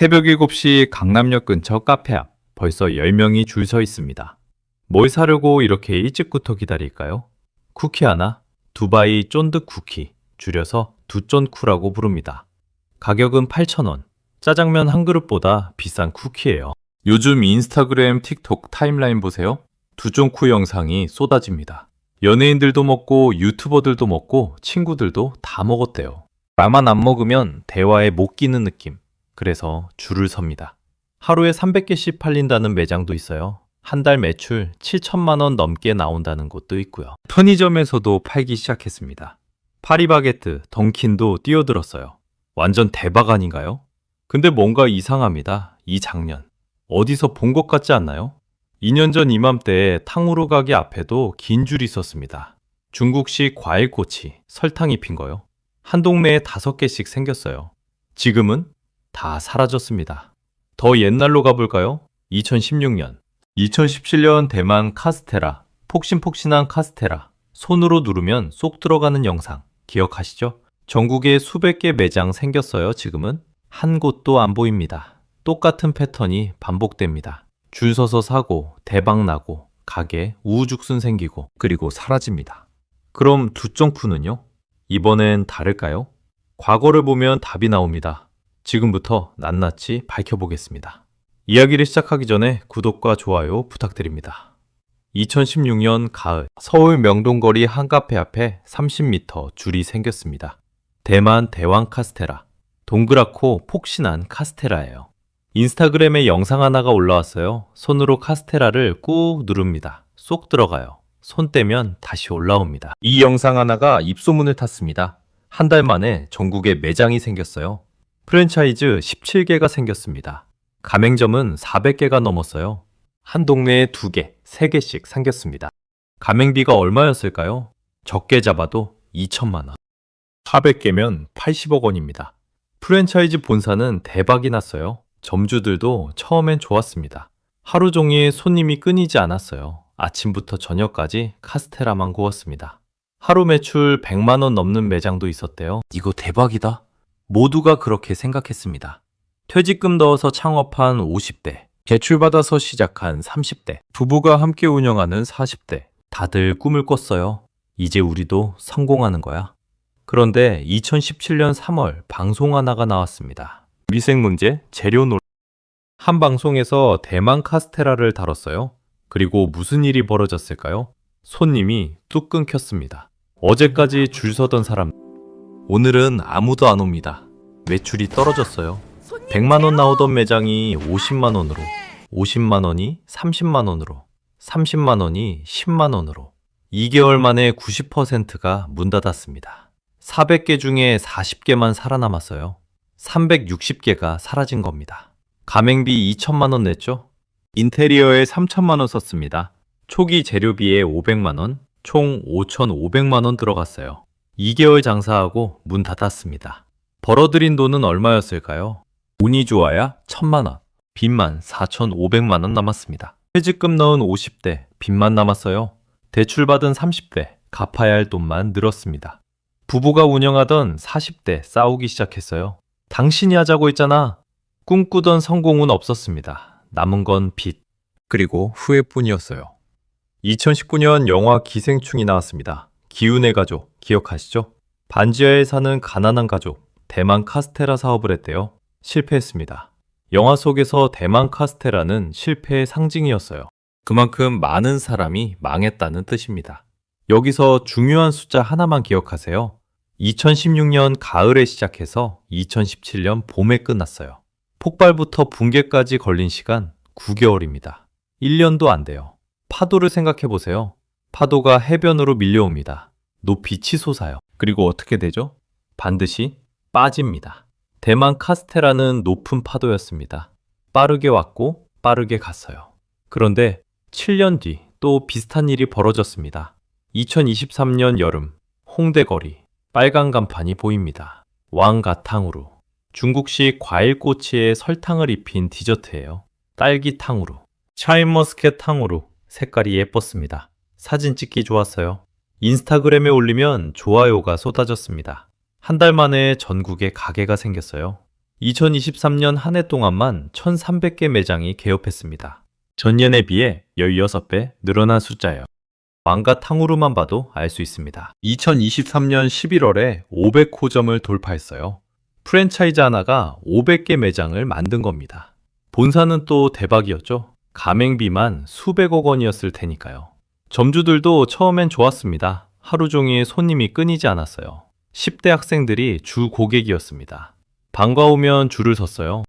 새벽 7시 강남역 근처 카페 앞 벌써 10명이 줄 서 있습니다. 뭘 사려고 이렇게 일찍부터 기다릴까요? 쿠키 하나, 두바이 쫀득 쿠키, 줄여서 두쫀쿠라고 부릅니다. 가격은 8,000원. 짜장면 한 그릇보다 비싼 쿠키예요. 요즘 인스타그램, 틱톡 타임라인 보세요. 두쫀쿠 영상이 쏟아집니다. 연예인들도 먹고 유튜버들도 먹고 친구들도 다 먹었대요. 나만 안 먹으면 대화에 못 끼는 느낌. 그래서 줄을 섭니다. 하루에 300개씩 팔린다는 매장도 있어요. 한 달 매출 7천만 원 넘게 나온다는 곳도 있고요. 편의점에서도 팔기 시작했습니다. 파리바게트, 던킨도 뛰어들었어요. 완전 대박 아닌가요? 근데 뭔가 이상합니다. 이 장면. 어디서 본 것 같지 않나요? 2년 전 이맘때 탕후루 가게 앞에도 긴 줄이 있었습니다. 중국식 과일꼬치, 설탕 입힌 거요. 한 동네에 다섯 개씩 생겼어요. 지금은 다 사라졌습니다. 더 옛날로 가볼까요? 2016년. 2017년 대만 카스테라. 폭신폭신한 카스테라. 손으로 누르면 쏙 들어가는 영상. 기억하시죠? 전국에 수백 개 매장 생겼어요, 지금은. 한 곳도 안 보입니다. 똑같은 패턴이 반복됩니다. 줄 서서 사고, 대박 나고, 가게 우후죽순 생기고, 그리고 사라집니다. 그럼 두정쿠는요? 이번엔 다를까요? 과거를 보면 답이 나옵니다. 지금부터 낱낱이 밝혀보겠습니다. 이야기를 시작하기 전에 구독과 좋아요 부탁드립니다. 2016년 가을, 서울 명동거리 한 카페 앞에 30m 줄이 생겼습니다. 대만 대왕 카스테라. 동그랗고 폭신한 카스테라예요. 인스타그램에 영상 하나가 올라왔어요. 손으로 카스테라를 꾹 누릅니다. 쏙 들어가요. 손 떼면 다시 올라옵니다. 이 영상 하나가 입소문을 탔습니다. 한 달 만에 전국에 매장이 생겼어요. 프랜차이즈 17개가 생겼습니다. 가맹점은 400개가 넘었어요. 한 동네에 2개, 3개씩 생겼습니다. 가맹비가 얼마였을까요? 적게 잡아도 2천만 원. 400개면 80억 원입니다. 프랜차이즈 본사는 대박이 났어요. 점주들도 처음엔 좋았습니다. 하루 종일 손님이 끊이지 않았어요. 아침부터 저녁까지 카스테라만 구웠습니다. 하루 매출 100만 원 넘는 매장도 있었대요. 이거 대박이다. 모두가 그렇게 생각했습니다. 퇴직금 넣어서 창업한 50대, 대출받아서 시작한 30대, 부부가 함께 운영하는 40대, 다들 꿈을 꿨어요. 이제 우리도 성공하는 거야. 그런데 2017년 3월 방송 하나가 나왔습니다. 위생 문제, 재료 논. 한 방송에서 대만 카스테라를 다뤘어요. 그리고 무슨 일이 벌어졌을까요? 손님이 뚝 끊겼습니다. 어제까지 줄 서던 사람, 오늘은 아무도 안 옵니다. 매출이 떨어졌어요. 100만 원 나오던 매장이 50만 원으로, 50만 원이 30만 원으로, 30만 원이 10만 원으로. 2개월 만에 90%가 문 닫았습니다. 400개 중에 40개만 살아남았어요. 360개가 사라진 겁니다. 가맹비 2천만 원 냈죠? 인테리어에 3천만 원 썼습니다. 초기 재료비에 500만 원, 총 5,500만 원 들어갔어요. 2개월 장사하고 문 닫았습니다. 벌어들인 돈은 얼마였을까요? 운이 좋아야 1천만 원, 빚만 4,500만 원 남았습니다. 퇴직금 넣은 50대, 빚만 남았어요. 대출받은 30대, 갚아야 할 돈만 늘었습니다. 부부가 운영하던 40대 싸우기 시작했어요. 당신이 하자고 했잖아. 꿈꾸던 성공은 없었습니다. 남은 건 빚, 그리고 후회뿐이었어요. 2019년 영화 기생충이 나왔습니다. 기운의 가족, 기억하시죠? 반지하에 사는 가난한 가족, 대만 카스테라 사업을 했대요. 실패했습니다. 영화 속에서 대만 카스테라는 실패의 상징이었어요. 그만큼 많은 사람이 망했다는 뜻입니다. 여기서 중요한 숫자 하나만 기억하세요. 2016년 가을에 시작해서 2017년 봄에 끝났어요. 폭발부터 붕괴까지 걸린 시간 9개월입니다. 1년도 안 돼요. 파도를 생각해 보세요. 파도가 해변으로 밀려옵니다. 높이 치솟아요. 그리고 어떻게 되죠? 반드시 빠집니다. 대만 카스테라는 높은 파도였습니다. 빠르게 왔고 빠르게 갔어요. 그런데 7년 뒤 또 비슷한 일이 벌어졌습니다. 2023년 여름 홍대 거리 빨간 간판이 보입니다. 왕가탕으로 중국식 과일꼬치에 설탕을 입힌 디저트예요. 딸기탕으로 샤인머스켓 탕으로 색깔이 예뻤습니다. 사진 찍기 좋았어요. 인스타그램에 올리면 좋아요가 쏟아졌습니다. 한 달 만에 전국에 가게가 생겼어요. 2023년 한 해 동안만 1,300개 매장이 개업했습니다. 전년에 비해 16배 늘어난 숫자예요. 망가 탕후루만 봐도 알 수 있습니다. 2023년 11월에 500호점을 돌파했어요. 프랜차이즈 하나가 500개 매장을 만든 겁니다. 본사는 또 대박이었죠. 가맹비만 수백억 원이었을 테니까요. 점주들도 처음엔 좋았습니다. 하루 종일 손님이 끊이지 않았어요. 10대 학생들이 주 고객이었습니다. 방과 오면 줄을 섰어요.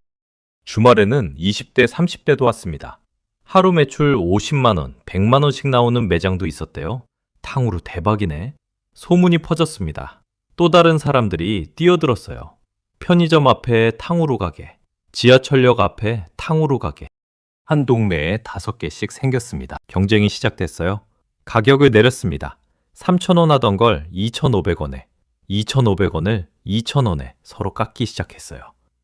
주말에는 20대, 30대도 왔습니다. 하루 매출 50만원, 100만원씩 나오는 매장도 있었대요. 탕후루 대박이네. 소문이 퍼졌습니다. 또 다른 사람들이 뛰어들었어요. 편의점 앞에 탕후루 가게, 지하철역 앞에 탕후루 가게. 한 동네에 다섯 개씩 생겼습니다. 경쟁이 시작됐어요. 가격을 내렸습니다. 3,000원 하던 걸 2,500원에, 2,500원을 2,000원에 서로 깎기 시작했어요.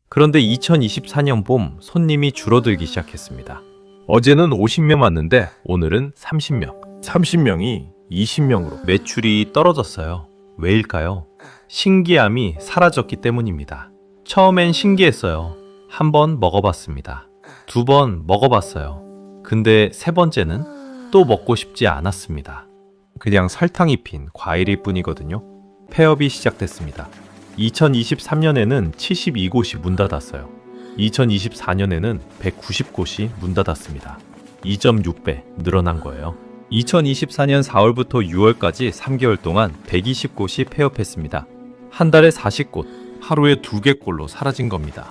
그런데 2024년 봄 손님이 줄어들기 시작했습니다. 어제는 50명 왔는데 오늘은 30명. 30명이 20명으로 매출이 떨어졌어요. 왜일까요? 신기함이 사라졌기 때문입니다. 처음엔 신기했어요. 한 번 먹어봤습니다. 두 번 먹어봤어요. 근데 세 번째는 또 먹고 싶지 않았습니다. 그냥 설탕 입힌 과일일 뿐이거든요. 폐업이 시작됐습니다. 2023년에는 72곳이 문 닫았어요. 2024년에는 190곳이 문 닫았습니다. 2.6배 늘어난 거예요. 2024년 4월부터 6월까지 3개월 동안 120곳이 폐업했습니다. 한 달에 40곳, 하루에 2개 꼴로 사라진 겁니다.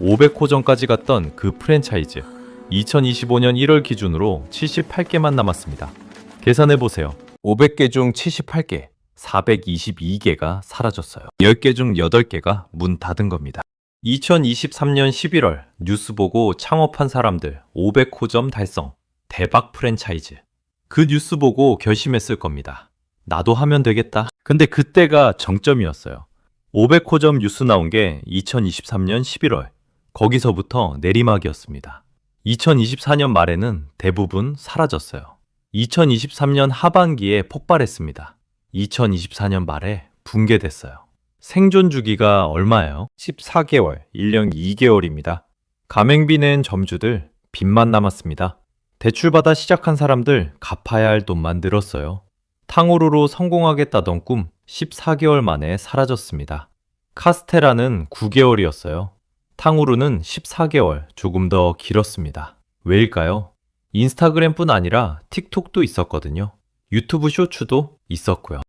500호점까지 갔던 그 프랜차이즈. 2025년 1월 기준으로 78개만 남았습니다. 계산해 보세요. 500개 중 78개, 422개가 사라졌어요. 10개 중 8개가 문 닫은 겁니다. 2023년 11월 뉴스 보고 창업한 사람들 500호점 달성, 대박 프랜차이즈. 그 뉴스 보고 결심했을 겁니다. 나도 하면 되겠다. 근데 그때가 정점이었어요. 500호점 뉴스 나온 게 2023년 11월. 거기서부터 내리막이었습니다. 2024년 말에는 대부분 사라졌어요. 2023년 하반기에 폭발했습니다. 2024년 말에 붕괴됐어요. 생존 주기가 얼마예요? 14개월, 1년 2개월입니다. 가맹비 낸 점주들 빚만 남았습니다. 대출받아 시작한 사람들 갚아야 할 돈만 늘었어요. 탕후루로 성공하겠다던 꿈 14개월 만에 사라졌습니다. 카스테라는 9개월이었어요. 탕후루는 14개월, 조금 더 길었습니다. 왜일까요? 인스타그램뿐 아니라 틱톡도 있었거든요. 유튜브 쇼츠도 있었고요.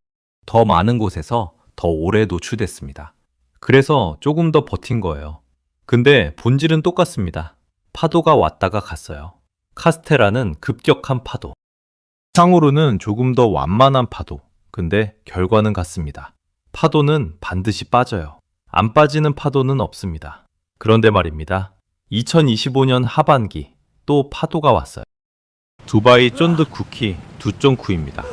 더 많은 곳에서 더 오래 노출됐습니다. 그래서 조금 더 버틴 거예요. 근데 본질은 똑같습니다. 파도가 왔다가 갔어요. 카스테라는 급격한 파도. 탕후루는 조금 더 완만한 파도. 근데 결과는 같습니다. 파도는 반드시 빠져요. 안 빠지는 파도는 없습니다. 그런데 말입니다. 2025년 하반기 또 파도가 왔어요. 두바이 쫀득 쿠키 두쫑쿠입니다.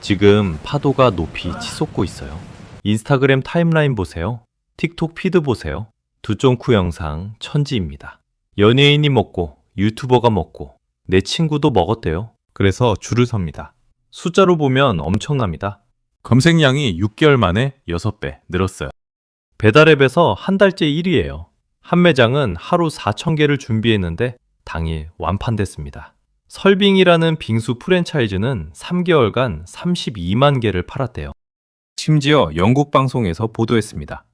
지금 파도가 높이 치솟고 있어요. 인스타그램 타임라인 보세요. 틱톡 피드 보세요. 두쫑쿠 영상 천지입니다. 연예인이 먹고 유튜버가 먹고 내 친구도 먹었대요. 그래서 줄을 섭니다. 숫자로 보면 엄청납니다. 검색량이 6개월 만에 6배 늘었어요. 배달앱에서 한 달째 1위예요. 한 매장은 하루 4,000개를 준비했는데 당일 완판됐습니다. 설빙이라는 빙수 프랜차이즈는 3개월간 32만 개를 팔았대요. 심지어 영국 방송에서 보도했습니다.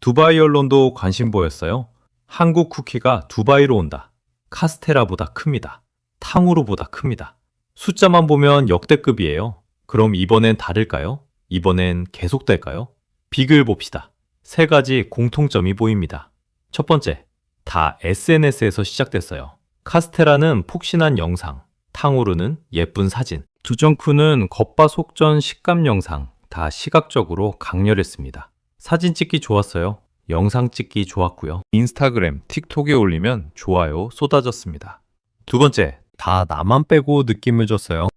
두바이 언론도 관심 보였어요. 한국 쿠키가 두바이로 온다. 카스테라보다 큽니다. 탕후루보다 큽니다. 숫자만 보면 역대급이에요. 그럼 이번엔 다를까요? 이번엔 계속될까요? 빅을 봅시다. 세 가지 공통점이 보입니다. 첫 번째, 다 SNS에서 시작됐어요. 카스테라는 폭신한 영상, 탕후루는 예쁜 사진, 두정쿠는 겉바속전 식감 영상, 다 시각적으로 강렬했습니다. 사진 찍기 좋았어요. 영상 찍기 좋았고요. 인스타그램, 틱톡에 올리면 좋아요 쏟아졌습니다. 두 번째, 다 나만 빼고 느낌을 줬어요.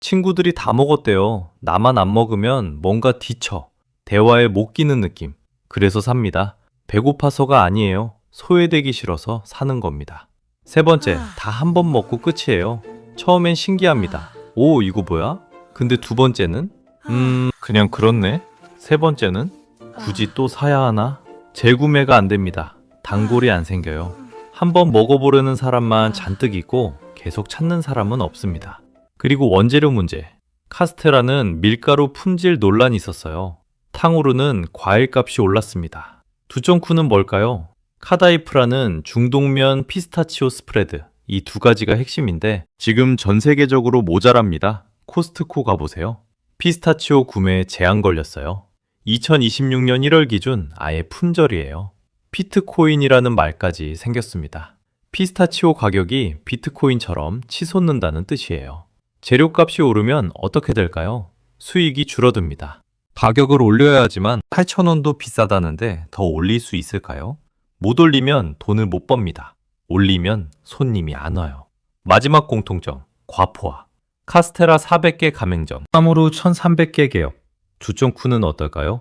친구들이 다 먹었대요. 나만 안 먹으면 뭔가 뒤쳐. 대화에 못 끼는 느낌. 그래서 삽니다. 배고파서가 아니에요. 소외되기 싫어서 사는 겁니다. 세 번째, 다 한 번 먹고 끝이에요. 처음엔 신기합니다. 오, 이거 뭐야? 근데 두 번째는? 음, 그냥 그렇네. 세 번째는? 굳이 또 사야 하나? 재구매가 안 됩니다. 단골이 안 생겨요. 한 번 먹어보려는 사람만 잔뜩 있고 계속 찾는 사람은 없습니다. 그리고 원재료 문제. 카스테라는 밀가루 품질 논란이 있었어요. 탕후루는 과일값이 올랐습니다. 두정쿠는 뭘까요? 카다이프라는 중동면 피스타치오 스프레드. 이 두 가지가 핵심인데 지금 전 세계적으로 모자랍니다. 코스트코 가보세요. 피스타치오 구매에 제한 걸렸어요. 2026년 1월 기준 아예 품절이에요. 비트코인이라는 말까지 생겼습니다. 피스타치오 가격이 비트코인처럼 치솟는다는 뜻이에요. 재료값이 오르면 어떻게 될까요? 수익이 줄어듭니다. 가격을 올려야 하지만 8,000원도 비싸다는데 더 올릴 수 있을까요? 못 올리면 돈을 못 법니다. 올리면 손님이 안 와요. 마지막 공통점, 과포화. 카스테라 400개 가맹점, 함으로 1300개 개업. 주점쿠는 어떨까요?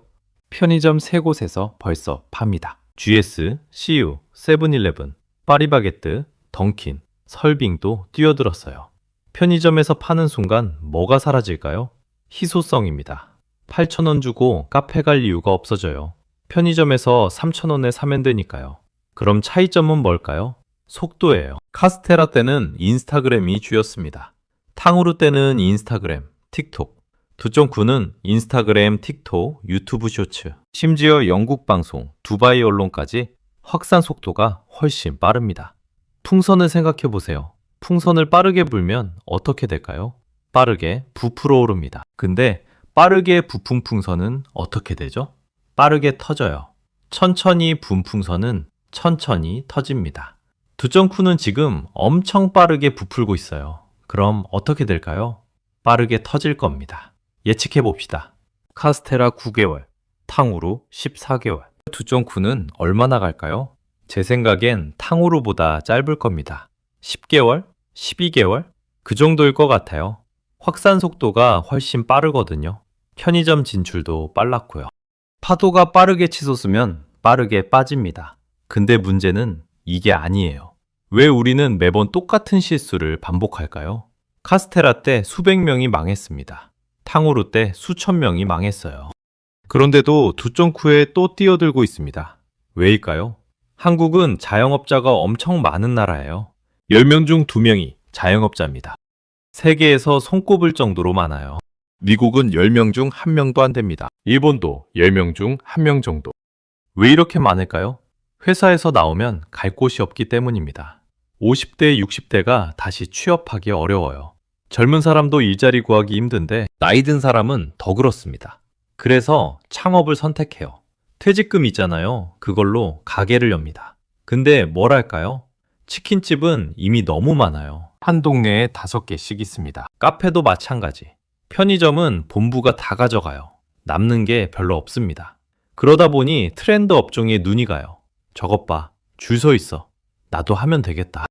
편의점 세 곳에서 벌써 팝니다. GS, CU, 세븐일레븐, 파리바게뜨, 던킨, 설빙도 뛰어들었어요. 편의점에서 파는 순간 뭐가 사라질까요? 희소성입니다. 8,000원 주고 카페 갈 이유가 없어져요. 편의점에서 3,000원에 사면 되니까요. 그럼 차이점은 뭘까요? 속도예요. 카스테라 때는 인스타그램이 주였습니다. 탕후루 때는 인스타그램, 틱톡. 2.9는 인스타그램, 틱톡, 유튜브 쇼츠, 심지어 영국 방송, 두바이 언론까지 확산 속도가 훨씬 빠릅니다. 풍선을 생각해 보세요. 풍선을 빠르게 불면 어떻게 될까요? 빠르게 부풀어 오릅니다. 근데 빠르게 부푼 풍선은 어떻게 되죠? 빠르게 터져요. 천천히 분 풍선은 천천히 터집니다. 2.9는 지금 엄청 빠르게 부풀고 있어요. 그럼 어떻게 될까요? 빠르게 터질 겁니다. 예측해 봅시다. 카스테라 9개월, 탕후루 14개월. 2.9는 얼마나 갈까요? 제 생각엔 탕후루보다 짧을 겁니다. 10개월? 12개월? 그 정도일 것 같아요. 확산 속도가 훨씬 빠르거든요. 편의점 진출도 빨랐고요. 파도가 빠르게 치솟으면 빠르게 빠집니다. 근데 문제는 이게 아니에요. 왜 우리는 매번 똑같은 실수를 반복할까요? 카스테라 때 수백 명이 망했습니다. 탕후루 때 수천 명이 망했어요. 그런데도 2.9에 또 뛰어들고 있습니다. 왜일까요? 한국은 자영업자가 엄청 많은 나라예요. 10명 중 2명이 자영업자입니다. 세계에서 손꼽을 정도로 많아요. 미국은 10명 중 1명도 안 됩니다. 일본도 10명 중 1명 정도. 왜 이렇게 많을까요? 회사에서 나오면 갈 곳이 없기 때문입니다. 50대, 60대가 다시 취업하기 어려워요. 젊은 사람도 일자리 구하기 힘든데 나이 든 사람은 더 그렇습니다. 그래서 창업을 선택해요. 퇴직금 있잖아요. 그걸로 가게를 엽니다. 근데 뭘 할까요? 치킨집은 이미 너무 많아요. 한 동네에 다섯 개씩 있습니다. 카페도 마찬가지. 편의점은 본부가 다 가져가요. 남는 게 별로 없습니다. 그러다 보니 트렌드 업종에 눈이 가요. 저것 봐. 줄 서 있어. 나도 하면 되겠다.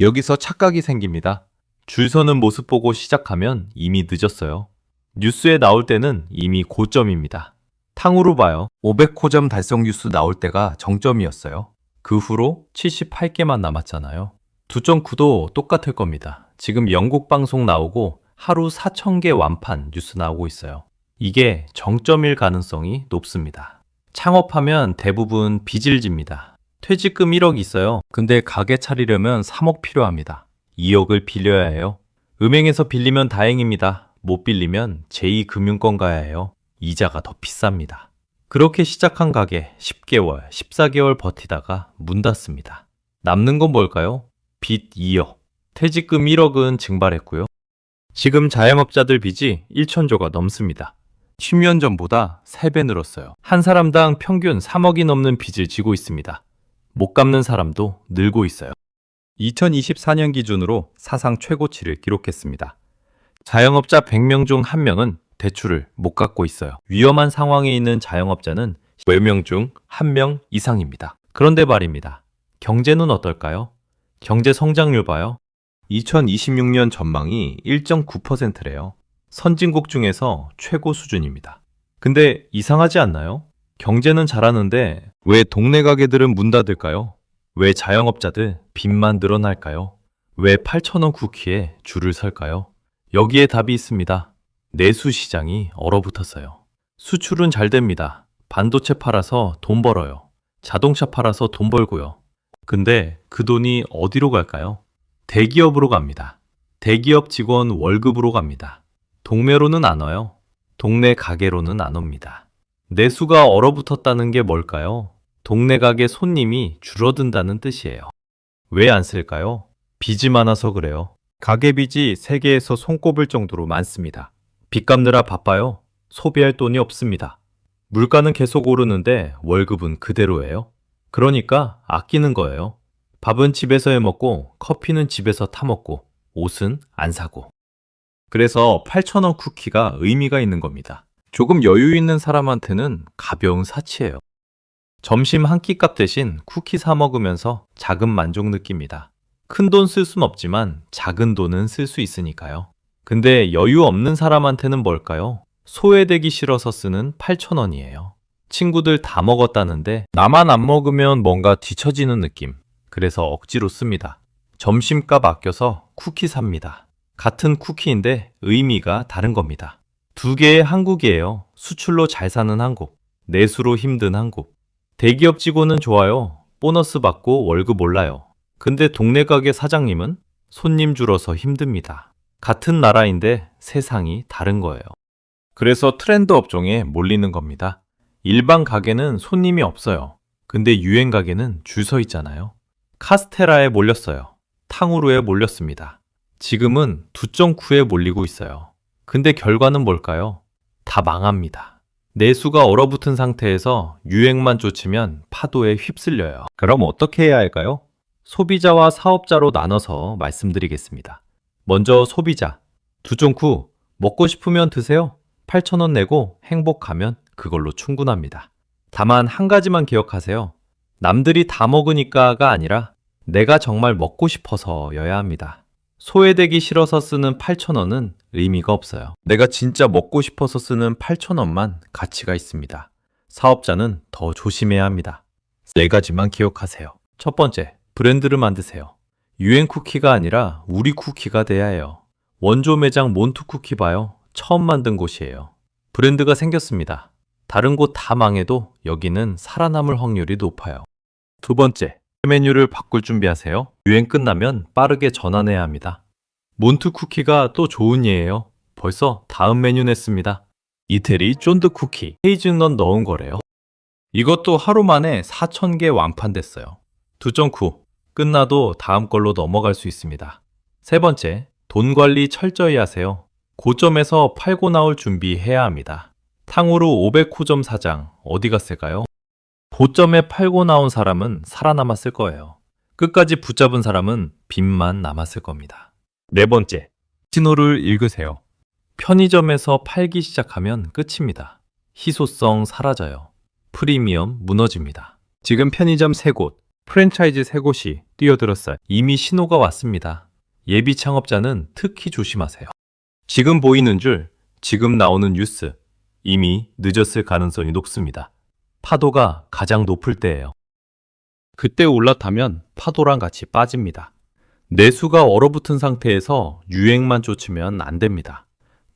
여기서 착각이 생깁니다. 줄 서는 모습 보고 시작하면 이미 늦었어요. 뉴스에 나올 때는 이미 고점입니다. 탕후루 봐요. 500호점 달성 뉴스 나올 때가 정점이었어요. 그 후로 78개만 남았잖아요. 2.9도 똑같을 겁니다. 지금 영국 방송 나오고 하루 4,000개 완판 뉴스 나오고 있어요. 이게 정점일 가능성이 높습니다. 창업하면 대부분 빚을 집니다. 퇴직금 1억 있어요. 근데 가게 차리려면 3억 필요합니다. 2억을 빌려야 해요. 은행에서 빌리면 다행입니다. 못 빌리면 제2금융권 가야 해요. 이자가 더 비쌉니다. 그렇게 시작한 가게 10개월, 14개월 버티다가 문 닫습니다. 남는 건 뭘까요? 빚 2억, 퇴직금 1억은 증발했고요. 지금 자영업자들 빚이 1천조가 넘습니다. 10년 전보다 3배 늘었어요. 한 사람당 평균 3억이 넘는 빚을 지고 있습니다. 못 갚는 사람도 늘고 있어요. 2024년 기준으로 사상 최고치를 기록했습니다. 자영업자 100명 중 1명은 대출을 못 갚고 있어요. 위험한 상황에 있는 자영업자는 10명 중 1명 이상입니다. 그런데 말입니다. 경제는 어떨까요? 경제 성장률 봐요. 2026년 전망이 1.9%래요. 선진국 중에서 최고 수준입니다. 근데 이상하지 않나요? 경제는 잘하는데 왜 동네 가게들은 문 닫을까요? 왜 자영업자들 빚만 늘어날까요? 왜 8,000원 쿠키에 줄을 설까요? 여기에 답이 있습니다. 내수 시장이 얼어붙었어요. 수출은 잘 됩니다. 반도체 팔아서 돈 벌어요. 자동차 팔아서 돈 벌고요. 근데 그 돈이 어디로 갈까요? 대기업으로 갑니다. 대기업 직원 월급으로 갑니다. 동매로는 안 와요. 동네 가게로는 안 옵니다. 내수가 얼어붙었다는 게 뭘까요? 동네 가게 손님이 줄어든다는 뜻이에요. 왜 안 쓸까요? 빚이 많아서 그래요. 가게 빚이 세계에서 손꼽을 정도로 많습니다. 빚 갚느라 바빠요. 소비할 돈이 없습니다. 물가는 계속 오르는데 월급은 그대로예요. 그러니까 아끼는 거예요. 밥은 집에서 해 먹고 커피는 집에서 타 먹고 옷은 안 사고. 그래서 8,000원 쿠키가 의미가 있는 겁니다. 조금 여유 있는 사람한테는 가벼운 사치예요. 점심 한 끼 값 대신 쿠키 사 먹으면서 작은 만족 느낍니다. 큰 돈 쓸 순 없지만 작은 돈은 쓸 수 있으니까요. 근데 여유 없는 사람한테는 뭘까요? 소외되기 싫어서 쓰는 8,000원이에요. 친구들 다 먹었다는데 나만 안 먹으면 뭔가 뒤처지는 느낌. 그래서 억지로 씁니다. 점심값 아껴서 쿠키 삽니다. 같은 쿠키인데 의미가 다른 겁니다. 두 개의 한국이에요. 수출로 잘 사는 한국, 내수로 힘든 한국. 대기업 직원은 좋아요. 보너스 받고 월급 올라요. 근데 동네 가게 사장님은 손님 줄어서 힘듭니다. 같은 나라인데 세상이 다른 거예요. 그래서 트렌드 업종에 몰리는 겁니다. 일반 가게는 손님이 없어요. 근데 유행 가게는 줄 서 있잖아요. 카스테라에 몰렸어요. 탕후루에 몰렸습니다. 지금은 두정쿠에 몰리고 있어요. 근데 결과는 뭘까요? 다 망합니다. 내수가 얼어붙은 상태에서 유행만 쫓으면 파도에 휩쓸려요. 그럼 어떻게 해야 할까요? 소비자와 사업자로 나눠서 말씀드리겠습니다. 먼저 소비자. 두종쿠 먹고 싶으면 드세요. 8,000원 내고 행복하면 그걸로 충분합니다. 다만 한 가지만 기억하세요. 남들이 다 먹으니까가 아니라 내가 정말 먹고 싶어서여야 합니다. 소외되기 싫어서 쓰는 8,000원은 의미가 없어요. 내가 진짜 먹고 싶어서 쓰는 8,000원만 가치가 있습니다. 사업자는 더 조심해야 합니다. 네 가지만 기억하세요. 첫 번째, 브랜드를 만드세요. 유행 쿠키가 아니라 우리 쿠키가 돼야 해요. 원조 매장 몬투 쿠키 봐요. 처음 만든 곳이에요. 브랜드가 생겼습니다. 다른 곳 다 망해도 여기는 살아남을 확률이 높아요. 두 번째, 메뉴를 바꿀 준비하세요. 유행 끝나면 빠르게 전환해야 합니다. 몬트 쿠키가 또 좋은 예예요. 벌써 다음 메뉴 냈습니다. 이태리 쫀드 쿠키, 헤이즐넛 넣은 거래요. 이것도 하루 만에 4,000개 완판됐어요. 두정쿠, 끝나도 다음 걸로 넘어갈 수 있습니다. 세 번째, 돈 관리 철저히 하세요. 고점에서 팔고 나올 준비해야 합니다. 탕후루 500호점 사장 어디 갔을까요? 고점에 팔고 나온 사람은 살아남았을 거예요. 끝까지 붙잡은 사람은 빚만 남았을 겁니다. 네 번째, 신호를 읽으세요. 편의점에서 팔기 시작하면 끝입니다. 희소성 사라져요. 프리미엄 무너집니다. 지금 편의점 세 곳, 프랜차이즈 세 곳이 뛰어들었어요. 이미 신호가 왔습니다. 예비 창업자는 특히 조심하세요. 지금 보이는 줄, 지금 나오는 뉴스, 이미 늦었을 가능성이 높습니다. 파도가 가장 높을 때예요. 그때 올라타면 파도랑 같이 빠집니다. 내수가 얼어붙은 상태에서 유행만 쫓으면 안 됩니다.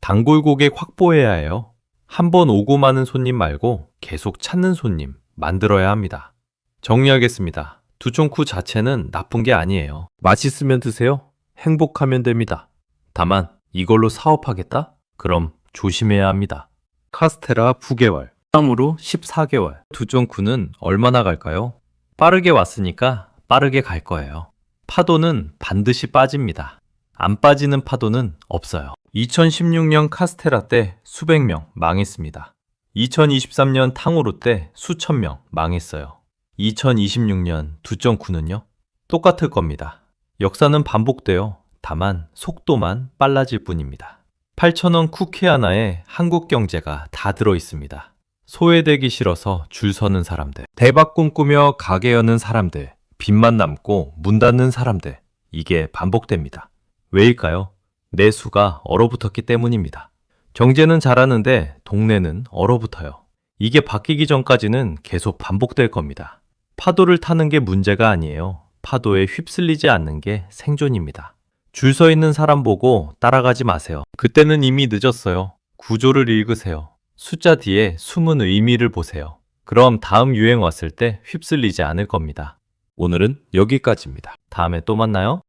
단골 고객 확보해야 해요. 한 번 오고 마는 손님 말고 계속 찾는 손님 만들어야 합니다. 정리하겠습니다. 두총쿠 자체는 나쁜 게 아니에요. 맛있으면 드세요. 행복하면 됩니다. 다만 이걸로 사업하겠다? 그럼 조심해야 합니다. 카스테라 9개월, 땀으로 14개월. 두종쿠는 얼마나 갈까요? 빠르게 왔으니까 빠르게 갈 거예요. 파도는 반드시 빠집니다. 안 빠지는 파도는 없어요. 2016년 카스테라 때 수백 명 망했습니다. 2023년 탕후루 때 수천 명 망했어요. 2026년 두정쿠는요? 똑같을 겁니다. 역사는 반복돼요. 다만 속도만 빨라질 뿐입니다. 8,000원 쿠키 하나에 한국 경제가 다 들어 있습니다. 소외되기 싫어서 줄 서는 사람들, 대박 꿈꾸며 가게 여는 사람들, 빚만 남고 문 닫는 사람들, 이게 반복됩니다. 왜일까요? 내수가 얼어붙었기 때문입니다. 경제는 잘하는데 동네는 얼어붙어요. 이게 바뀌기 전까지는 계속 반복될 겁니다. 파도를 타는 게 문제가 아니에요. 파도에 휩쓸리지 않는 게 생존입니다. 줄 서 있는 사람 보고 따라가지 마세요. 그때는 이미 늦었어요. 구조를 읽으세요. 숫자 뒤에 숨은 의미를 보세요. 그럼 다음 유행 왔을 때 휩쓸리지 않을 겁니다. 오늘은 여기까지입니다. 다음에 또 만나요.